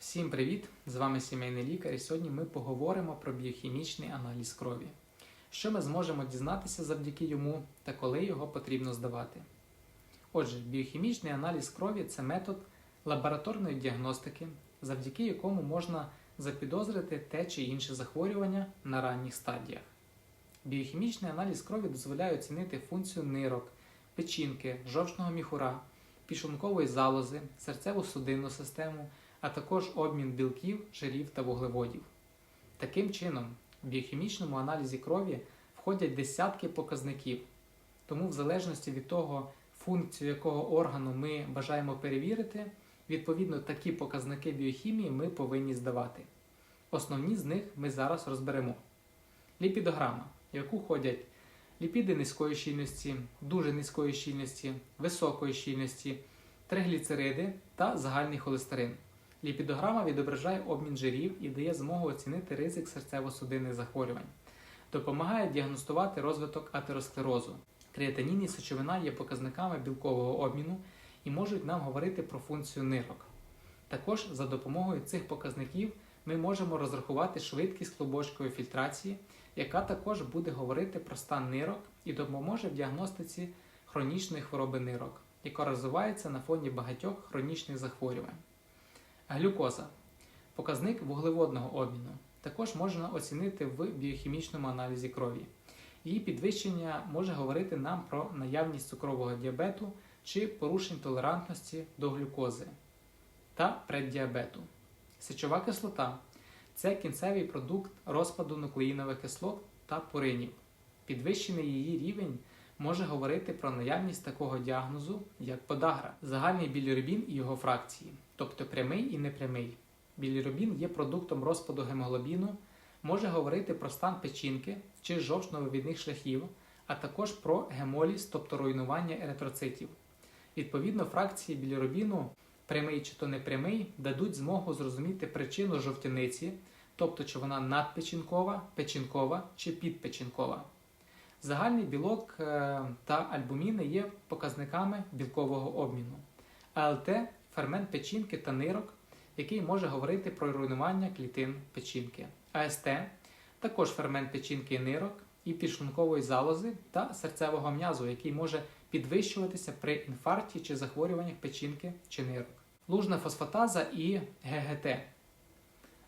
Всім привіт! З вами сімейний лікар, і сьогодні ми поговоримо про біохімічний аналіз крові. Що ми зможемо дізнатися завдяки йому та коли його потрібно здавати. Отже, біохімічний аналіз крові це метод лабораторної діагностики, завдяки якому можна запідозрити те чи інше захворювання на ранніх стадіях. Біохімічний аналіз крові дозволяє оцінити функцію нирок, печінки, жовчного міхура, пішлункової залози, серцево-судинну систему, а також обмін білків, жирів та вуглеводів. Таким чином, в біохімічному аналізі крові входять десятки показників, тому, в залежності від того, функцію якого органу ми бажаємо перевірити, відповідно такі показники біохімії ми повинні здавати. Основні з них ми зараз розберемо. Ліпідограма, в яку входять ліпіди низької щільності, дуже низької щільності, високої щільності, тригліцериди та загальний холестерин. Ліпідограма відображає обмін жирів і дає змогу оцінити ризик серцево-судинних захворювань. Допомагає діагностувати розвиток атеросклерозу. Креатинін і сечовина є показниками білкового обміну і можуть нам говорити про функцію нирок. Також за допомогою цих показників ми можемо розрахувати швидкість клубочкової фільтрації, яка також буде говорити про стан нирок і допоможе в діагностиці хронічної хвороби нирок, яка розвивається на фоні багатьох хронічних захворювань. Глюкоза показник вуглеводного обміну. Також можна оцінити в біохімічному аналізі крові. Її підвищення може говорити нам про наявність цукрового діабету чи порушень толерантності до глюкози та преддіабету. Сечова кислота це кінцевий продукт розпаду нуклеїнових кислот та пуринів. Підвищений її рівень може говорити про наявність такого діагнозу, як подагра, загальний білірубін і його фракції, тобто прямий і непрямий. Білірубін є продуктом розпаду гемоглобіну, може говорити про стан печінки чи жовчно-вивідних шляхів, а також про гемоліз, тобто руйнування еритроцитів. Відповідно, фракції білірубіну, прямий чи то непрямий, дадуть змогу зрозуміти причину жовтяниці, тобто чи вона надпечінкова, печінкова чи підпечінкова. Загальний білок е, та альбуміни є показниками білкового обміну. АЛТ фермент печінки та нирок, який може говорити про руйнування клітин печінки. АСТ також фермент печінки і нирок, і підшлункової залози та серцевого м'язу, який може підвищуватися при інфаркті чи захворюваннях печінки чи нирок. Лужна фосфатаза і ГГТ.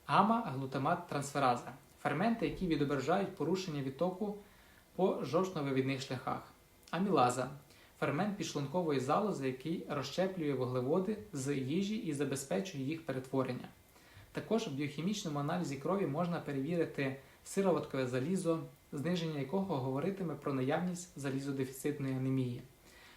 Гамма-глутамат трансфераза ферменти, які відображають порушення відтоку по жовчно-вивідних шляхах. Амілаза фермент підшлункової залози, який розщеплює вуглеводи з їжі і забезпечує їх перетворення. Також в біохімічному аналізі крові можна перевірити сироваткове залізо, зниження якого говоритиме про наявність залізодефіцитної анемії.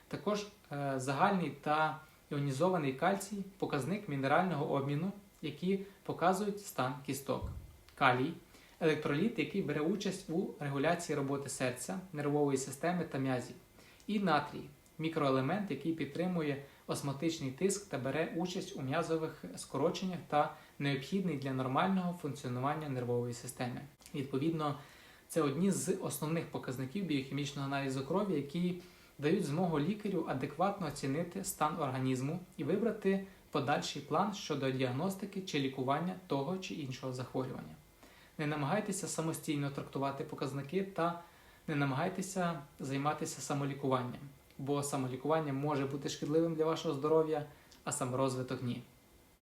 Також е, загальний та іонізований кальцій показник мінерального обміну, які показують стан кісток. Калій електроліт, який бере участь у регуляції роботи серця, нервової системи та м'язів. І натрій мікроелемент, який підтримує осмотичний тиск та бере участь у м'язових скороченнях та необхідний для нормального функціонування нервової системи. Відповідно, це одні з основних показників біохімічного аналізу крові, які дають змогу лікарю адекватно оцінити стан організму і вибрати подальший план щодо діагностики чи лікування того чи іншого захворювання. Не намагайтеся самостійно трактувати показники та не намагайтеся займатися самолікуванням, бо самолікування може бути шкідливим для вашого здоров'я, а саморозвиток ні.